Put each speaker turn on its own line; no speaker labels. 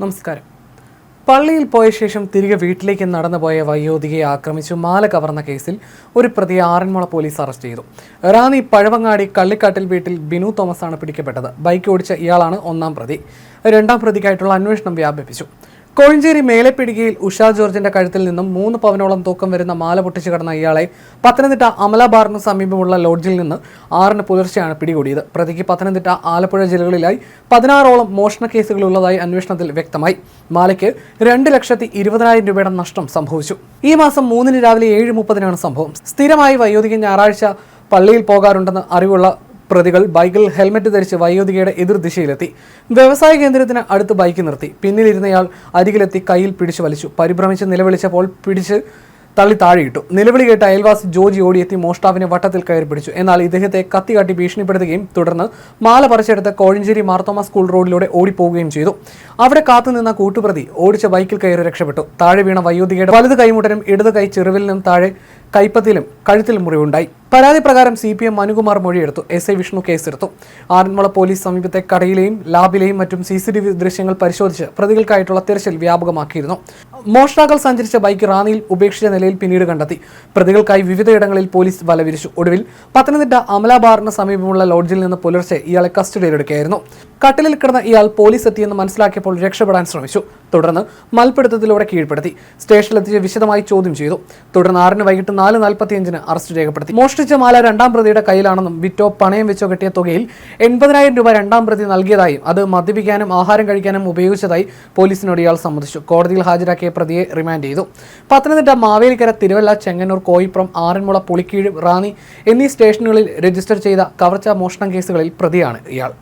നമസ്കാരം. പള്ളിയിൽ പോയ ശേഷം തിരികെ വീട്ടിലേക്ക് നടന്നുപോയ വയോധികയെ ആക്രമിച്ചു മാല കവർന്ന കേസിൽ ഒരു പ്രതിയെ ആറന്മുള പോലീസ് അറസ്റ്റ് ചെയ്തു. റാന്നി പഴവങ്ങാടി കള്ളിക്കാട്ടിൽ വീട്ടിൽ ബിനു തോമസ് ആണ് പിടിക്കപ്പെട്ടത്. ബൈക്ക് ഓടിച്ച ഇയാളാണ് ഒന്നാം പ്രതി. രണ്ടാം പ്രതിക്കായിട്ടുള്ള അന്വേഷണം വ്യാപിപ്പിച്ചു. കോഴഞ്ചേരി മേലെപ്പിടികയിൽ ഉഷാ ജോർജിന്റെ കഴുത്തിൽ നിന്നും മൂന്ന് പവനോളം തൂക്കം വരുന്ന മാല പൊട്ടിച്ചു കടന്ന ഇയാളെ പത്തനംതിട്ട അമല ബാറിന് സമീപമുള്ള ലോഡ്ജിൽ നിന്ന് ആറിന് പുലർച്ചെയാണ് പിടികൂടിയത്. പ്രതിക്ക് പത്തനംതിട്ട ആലപ്പുഴ ജില്ലകളിലായി പതിനാറോളം മോഷണ കേസുകളുള്ളതായി അന്വേഷണത്തിൽ വ്യക്തമായി. മാലയ്ക്ക് രണ്ട് ലക്ഷത്തി ഇരുപതിനായിരം രൂപയുടെ നഷ്ടം സംഭവിച്ചു. ഈ മാസം മൂന്നിന് രാവിലെ ഏഴ് മുപ്പതിനാണ് സംഭവം. സ്ഥിരമായി വയോധിക ഞായറാഴ്ച പള്ളിയിൽ പോകാറുണ്ടെന്ന് അറിവുള്ള പ്രതികൾ ബൈക്കിൽ ഹെൽമെറ്റ് ധരിച്ച് വയോധികയുടെ എതിർദിശയിലെത്തി വ്യവസായ കേന്ദ്രത്തിന് അടുത്ത് ബൈക്ക് നിർത്തി. പിന്നിലിരുന്നയാൾ അരികിലെത്തി കയ്യിൽ പിടിച്ചു വലിച്ചു. പരിഭ്രമിച്ച് നിലവിളിച്ചപ്പോൾ പിടിച്ച് തള്ളി താഴെയിട്ടു. നിലവിളി കേട്ട അയൽവാസി ജോജി ഓടിയെത്തി മോഷ്ടാവിനെ വട്ടത്തിൽ കയറി പിടിച്ചു. എന്നാൽ ഇദ്ദേഹത്തെ കത്തികാട്ടി ഭീഷണിപ്പെടുത്തുകയും തുടർന്ന് മാല പറിച്ചെടുത്ത് കോഴഞ്ചേരി മാർത്തോമ സ്കൂൾ റോഡിലൂടെ ഓടിപ്പോവുകയും ചെയ്തു. അവിടെ കാത്തുനിന്ന കൂട്ടുപ്രതി ഓടിച്ച ബൈക്കിൽ കയറി രക്ഷപ്പെട്ടു. താഴെ വീണ വയോധികയുടെ വലത് കൈമുട്ടനും ഇടത് കൈ ചെറുവിലിനും താഴെ കൈപ്പത്തിലും കഴുത്തിലും മുറിവുണ്ടായി. പരാതി പ്രകാരം സി പി എം മനുകുമാർ മൊഴിയെടുത്തു. എസ് ഐ വിഷ്ണു കേസെടുത്തു. ആറന്മുള പോലീസ് സമീപത്തെ കടയിലെയും ലാബിലെയും മറ്റും സി സി ടി വി ദൃശ്യങ്ങൾ പരിശോധിച്ച് പ്രതികൾക്കായിട്ടുള്ള തിരച്ചിൽ വ്യാപകമാക്കിയിരുന്നു. മോഷ്ടാക്കൾ സഞ്ചരിച്ച ബൈക്ക് റാന്നിയിൽ ഉപേക്ഷിച്ച നിലയിൽ പിന്നീട് കണ്ടെത്തി. പ്രതികൾക്കായി വിവിധയിടങ്ങളിൽ പോലീസ് വലവിരിച്ചു. ഒടുവിൽ പത്തനംതിട്ട അമല ബാറിന് സമീപമുള്ള ലോഡ്ജിൽ നിന്ന് പുലർച്ചെ ഇയാളെ കസ്റ്റഡിയിലെടുക്കുകയായിരുന്നു. കട്ടിലിൽ കിടന്ന ഇയാൾ പോലീസ് എത്തിയെന്ന് മനസ്സിലാക്കിയപ്പോൾ രക്ഷപ്പെടാൻ ശ്രമിച്ചു. തുടർന്ന് മൽപ്പിടുത്തത്തിലൂടെ കീഴ്പ്പെടുത്തി. സ്റ്റേഷനിലെത്തിച്ച് വിശദമായി ചോദ്യം ചെയ്തു. തുടർന്ന് ആറിന് വൈകിട്ട് നാല് നാൽപ്പത്തിയഞ്ചിന് അറസ്റ്റ് രേഖപ്പെടുത്തി. മോഷ്ടിച്ച മാല രണ്ടാം പ്രതിയുടെ കയ്യിലാണെന്നും വിറ്റോ പണയം വെച്ചോ കിട്ടിയ തുകയിൽ എൺപതിനായിരം രൂപ രണ്ടാം പ്രതി നൽകിയതായും അത് മദ്യപിക്കാനും ആഹാരം കഴിക്കാനും ഉപയോഗിച്ചതായി പോലീസിനോട് ഇയാൾ സമ്മതിച്ചു. കോടതിയിൽ ഹാജരാക്കിയ പ്രതിയെ റിമാൻഡ് ചെയ്തു. പത്തനംതിട്ട മാവേലിക്കര തിരുവല്ല ചെങ്ങന്നൂർ കോയിപ്പുറം ആറന്മുള പുളിക്കീഴ് റാന്നി എന്നീ സ്റ്റേഷനുകളിൽ രജിസ്റ്റർ ചെയ്ത കവർച്ച മോഷണം കേസുകളിൽ പ്രതിയാണ് ഇയാൾ.